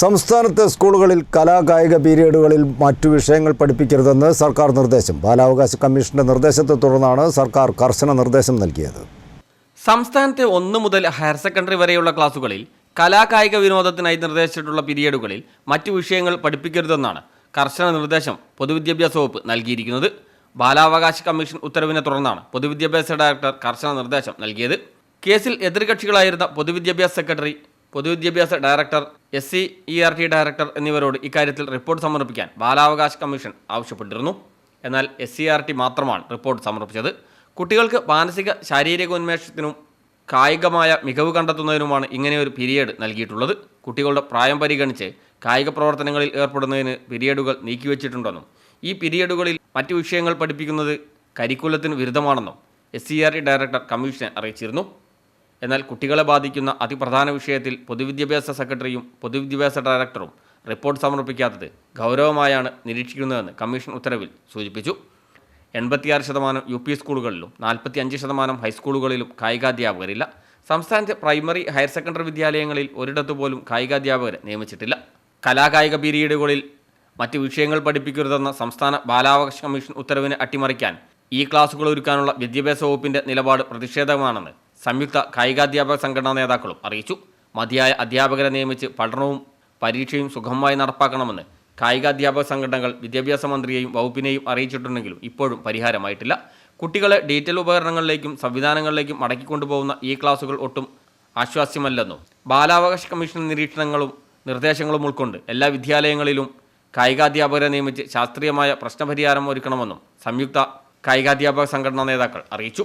സംസ്ഥാനത്തെ സ്കൂളുകളിൽ കലാകായിക പീരീഡുകളിൽ മറ്റു വിഷയങ്ങൾ പഠിപ്പിക്കരുതെന്ന് സർക്കാർ നിർദ്ദേശം. ബാലാവകാശ കമ്മീഷന്റെ നിർദ്ദേശത്തെ തുടർന്നാണ് സർക്കാർ കർശന നിർദ്ദേശം നൽകിയത്. സംസ്ഥാനത്തെ ഒന്ന് മുതൽ ഹയർ സെക്കൻഡറി വരെയുള്ള ക്ലാസുകളിൽ കലാകായിക വിനോദത്തിനായി നിർദ്ദേശിച്ചിട്ടുള്ള പീരീഡുകളിൽ മറ്റു വിഷയങ്ങൾ പഠിപ്പിക്കരുതെന്നാണ് കർശന നിർദ്ദേശം പൊതുവിദ്യാഭ്യാസ വകുപ്പ് നൽകിയിരിക്കുന്നത്. ബാലാവകാശ കമ്മീഷൻ ഉത്തരവിനെ തുടർന്നാണ് പൊതുവിദ്യാഭ്യാസ ഡയറക്ടർ കർശന നിർദ്ദേശം നൽകിയത്. കേസിൽ എതിർകക്ഷികളായിരുന്ന പൊതുവിദ്യാഭ്യാസ സെക്രട്ടറി പൊതുവിദ്യാഭ്യാസ director S C E R T director എന്നിവരോട് ഇക്കാര്യത്തിൽ റിപ്പോർട്ട് സമർപ്പിക്കാൻ ബാലാവകാശ കമ്മീഷൻ ആവശ്യപ്പെട്ടിരുന്നു. എന്നാൽ എസ് സി ആർ ടി മാത്രമാണ് റിപ്പോർട്ട് സമർപ്പിച്ചത്. കുട്ടികൾക്ക് മാനസിക ശാരീരിക ഉന്മേഷത്തിനും കായികമായ മികവ് കണ്ടെത്തുന്നതിനുമാണ് ഇങ്ങനെയൊരു പീരിയഡ് നൽകിയിട്ടുള്ളത്. കുട്ടികളുടെ പ്രായം പരിഗണിച്ച് കായിക പ്രവർത്തനങ്ങളിൽ ഏർപ്പെടുന്നതിന് പീരിയഡുകൾ നീക്കിവെച്ചിട്ടുണ്ടെന്നും ഈ പീരിയഡുകളിൽ മറ്റു വിഷയങ്ങൾ പഠിപ്പിക്കുന്നത് കരിക്കുലത്തിന് വിരുദ്ധമാണെന്നും എസ് ഡയറക്ടർ കമ്മീഷനെ അറിയിച്ചിരുന്നു. എന്നാൽ കുട്ടികളെ ബാധിക്കുന്ന അതിപ്രധാന വിഷയത്തിൽ പൊതുവിദ്യാഭ്യാസ സെക്രട്ടറിയും പൊതുവിദ്യാഭ്യാസ ഡയറക്ടറും റിപ്പോർട്ട് സമർപ്പിക്കാത്തത് ഗൗരവമായാണ് നിരീക്ഷിക്കുന്നതെന്ന് കമ്മീഷൻ ഉത്തരവിൽ സൂചിപ്പിച്ചു. എൺപത്തിയാറ് ശതമാനം യു പി സ്കൂളുകളിലും നാൽപ്പത്തി അഞ്ച് ശതമാനം ഹൈസ്കൂളുകളിലും കായികാധ്യാപകരില്ല. സംസ്ഥാനത്തെ പ്രൈമറി ഹയർ സെക്കൻഡറി വിദ്യാലയങ്ങളിൽ ഒരിടത്തു പോലും കായികാധ്യാപകരെ നിയമിച്ചിട്ടില്ല. കലാകായിക പീരീഡുകളിൽ മറ്റ് വിഷയങ്ങൾ പഠിപ്പിക്കരുതെന്ന സംസ്ഥാന ബാലാവകാശ കമ്മീഷൻ ഉത്തരവിനെ അട്ടിമറിക്കാൻ ഈ ക്ലാസുകൾ ഒരുക്കാനുള്ള വിദ്യാഭ്യാസ വകുപ്പിന്റെ നിലപാട് പ്രതിഷേധമാണെന്ന് സംയുക്ത കായികാധ്യാപക സംഘടനാ നേതാക്കളും അറിയിച്ചു. മതിയായ അധ്യാപകരെ നിയമിച്ച് പഠനവും പരീക്ഷയും സുഗമമായി നടപ്പാക്കണമെന്ന് കായികാധ്യാപക സംഘടനകൾ വിദ്യാഭ്യാസ മന്ത്രിയെയും വകുപ്പിനെയും അറിയിച്ചിട്ടുണ്ടെങ്കിലും ഇപ്പോഴും പരിഹാരമായിട്ടില്ല. കുട്ടികളെ ഡിജിറ്റൽ ഉപകരണങ്ങളിലേക്കും സംവിധാനങ്ങളിലേക്കും മടക്കിക്കൊണ്ടുപോകുന്ന ഈ ക്ലാസുകൾ ഒട്ടും ആശ്വാസ്യമല്ലെന്നും ബാലാവകാശ കമ്മീഷൻ നിരീക്ഷണങ്ങളും നിർദ്ദേശങ്ങളും ഉൾക്കൊണ്ട് എല്ലാ വിദ്യാലയങ്ങളിലും കായികാധ്യാപകരെ നിയമിച്ച് ശാസ്ത്രീയമായ പ്രശ്നപരിഹാരം ഒരുക്കണമെന്നും സംയുക്ത കായികാധ്യാപക സംഘടനാ നേതാക്കൾ അറിയിച്ചു.